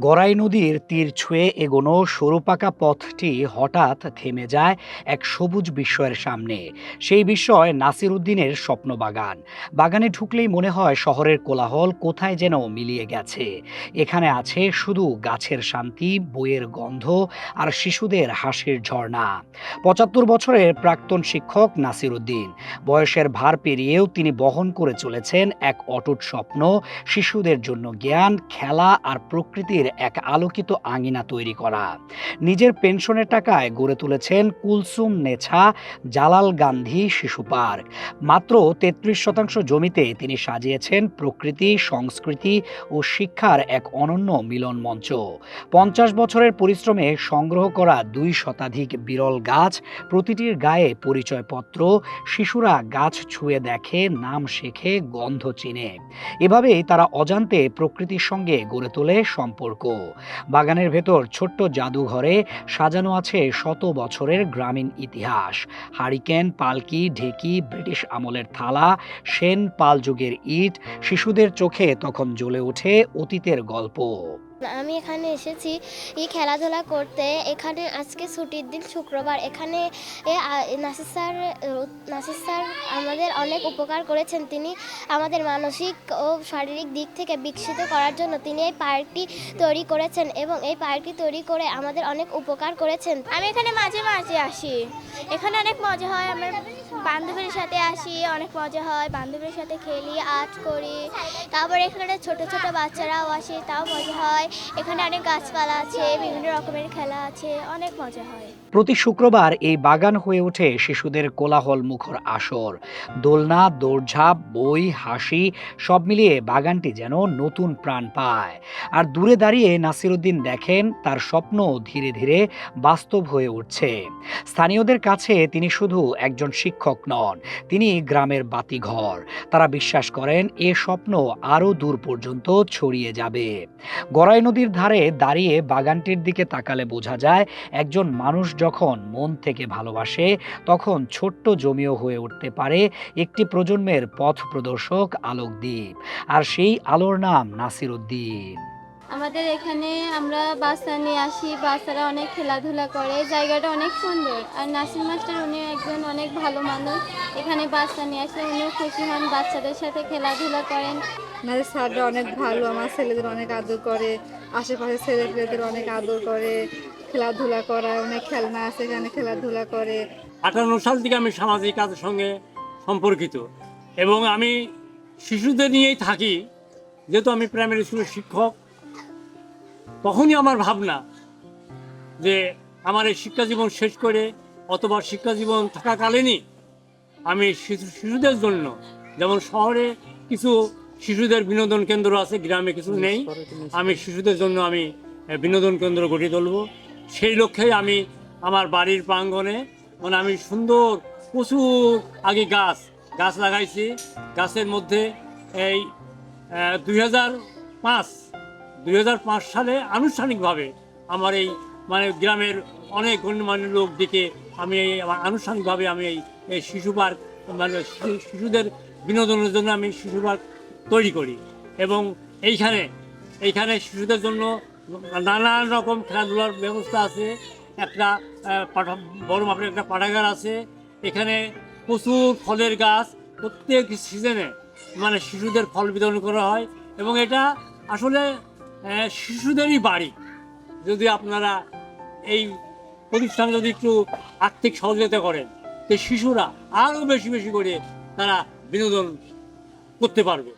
গড়াই নদীর তীর ছুঁয়ে এগোনো সরু পাকা পথটি হঠাৎ থেমে যায় এক সবুজ বিস্ময়ের সামনে। সেই বিস্ময় নাসির উদ্দিনের স্বপ্ন বাগান। বাগানে ঢুকলেই মনে হয় শহরের কোলাহল কোথায় যেন মিলিয়ে গেছে। এখানে আছে শুধু গাছের শান্তি, বইয়ের গন্ধ আর শিশুদের হাসির ঝর্ণা। পঁচাত্তর বছরের প্রাক্তন শিক্ষক নাসির উদ্দিন। বয়সের ভার পেরিয়েও তিনি বহন করে চলেছেন এক অটুট স্বপ্ন, শিশুদের জন্য জ্ঞান, খেলা আর প্রকৃতির এক আলোকিত আঙিনা তৈরি করা। নিজের পেনশনের টাকায় গড়ে তুলেছেন কুলসুম নেছা, জালাল গান্ধী শিশু পার্ক। মাত্র তেত্রিশ শতাংশ জমিতে তিনি সাজিয়েছেন প্রকৃতি, সংস্কৃতি ও শিক্ষার এক অনন্য মিলন মঞ্চ। পঞ্চাশ বছরের পরিশ্রমে সংগ্রহ করা দুই শতাধিক বিরল গাছ, প্রতিটির গায়ে পরিচয়পত্র, শিশুরা গাছ ছুঁয়ে দেখে, নাম শেখে, গন্ধ চিনে। এভাবেই তারা অজান্তে প্রকৃতির সঙ্গে গড়ে তোলে সম্পর্ক। বাগানের ভেতর ছোট্ট জাদুঘরে সাজানো আছে শত বছরের গ্রামীণ ইতিহাস। হারিকেন, পালকি, ঢেকি, ব্রিটিশ আমলের থালা, সেন, পাল যুগের ইট, শিশুদের চোখে তখন জ্বলে ওঠে অতীতের গল্প। আমি এখানে এসেছি এই খেলাধুলা করতে। এখানে আজকে ছুটির দিন শুক্রবার। এখানে নাসির স্যার নাসির আমাদের অনেক উপকার করেছেন। তিনি আমাদের মানসিক ও শারীরিক দিক থেকে বিকশিত করার জন্য তিনি এই পার্কটি তৈরি করেছেন এবং এই পার্কটি তৈরি করে আমাদের অনেক উপকার করেছেন। আমি এখানে মাঝে মাঝে আসি। এখানে অনেক মজা হয়। আমার বান্ধবীর সাথে আসি, অনেক মজা হয়। বান্ধবীর সাথে খেলি, আর্ট করি। তারপর এখানে ছোট ছোট বাচ্চারাও আসে, তাও মজা হয়। এখানে অনেক গাছপালা আছে বিভিন্ন রকমের খেলা আছে অনেক মজা হয়। প্রতি শুক্রবার এই বাগান হয়ে ওঠে শিশুদের কোলাহল মুখর আসর। দোলনা, দৌড়ঝাঁপ, বই, হাসি, সব মিলিয়ে বাগানটি যেন নতুন প্রাণ পায়। আর দূরে দাঁড়িয়ে নাসিরুদ্দিন দেখেন, তার স্বপ্ন ধীরে ধীরে বাস্তব হয়ে উঠছে। স্থানীয়দের কাছে তিনি শুধু একজন শিক্ষক নন, তিনি গ্রামের বাতিঘর। তারা বিশ্বাস করেন, এ স্বপ্ন আরও দূর পর্যন্ত ছড়িয়ে যাবে। গড়াই নদীর ধারে দাঁড়িয়ে বাগানটির দিকে তাকালে বোঝা যায়, একজন মানুষ যখন মন থেকে ভালোবাসে তখন ছোট্ট জমিও হয়ে উঠতে পারে একটি প্রজন্মের পথ প্রদর্শক আলোকদ্বীপ আর সেই আলোর নাম নাসির উদ্দিন আমাদের এখানে আমরা বাচ্চা নিয়ে আসি বাচ্চারা অনেক খেলাধুলা করে জায়গাটা অনেক সুন্দর। আর নাসির মাস্টার উনি একজন অনেক ভালো মানুষ। এখানে বাচ্চা নিয়ে আসলে উনিও খুশি হন বাচ্চাদের সাথে খেলাধুলা করেন। আমাদের স্যাররা অনেক ভালো আমার ছেলেদের অনেক আদর করে আশেপাশে ছেলে পেলেদের অনেক আদর করে। খেলাধুলা করা, অনেক খেলনা আছে এখানে খেলাধুলা করে। আটান্ন সাল থেকে আমি সামাজিক কাজের সঙ্গে সম্পর্কিত এবং আমি শিশুদের নিয়েই থাকি। যেহেতু আমি প্রাইমারি স্কুলের শিক্ষক, তখনই আমার ভাবনা যে আমার এই শিক্ষা জীবন শেষ করে অথবা শিক্ষা জীবন থাকাকালীনই আমি শিশু, শিশুদের জন্য যেমন শহরে কিছু শিশুদের বিনোদন কেন্দ্র আছে, গ্রামে কিছু নেই, আমি শিশুদের জন্য আমি বিনোদন কেন্দ্র গড়ে তুলব। সেই লক্ষ্যেই আমি আমার বাড়ির প্রাঙ্গণে মানে আমি সুন্দর প্রচুর আগে গাছ গাছ লাগাইছি। গাছের মধ্যে এই দুই হাজার পাঁচ, দুই হাজার পাঁচ সালে আনুষ্ঠানিকভাবে আমার এই মানে গ্রামের অনেক গণ্যমান্য লোক ডেকে আমি এই আনুষ্ঠানিকভাবে আমি এই এই শিশু পার্ক মানে শিশুদের বিনোদনের জন্য আমি শিশু পার্ক তৈরি করি। এবং এইখানে এইখানে শিশুদের জন্য নানান রকম খেলাধুলার ব্যবস্থা আছে। একটা পাঠা, বড় মাপের একটা পাঠাগার আছে। এখানে প্রচুর ফলের গাছ প্রত্যেক সিজনে মানে শিশুদের ফল বিতরণ করা হয়। এবং এটা আসলে শিশুদেরই বাড়ি। যদি আপনারা এই প্রতিষ্ঠানে যদি একটু আর্থিক সহযোগিতা করেন, তো শিশুরা আরও বেশি বেশি করে তারা বিনোদন করতে পারবে।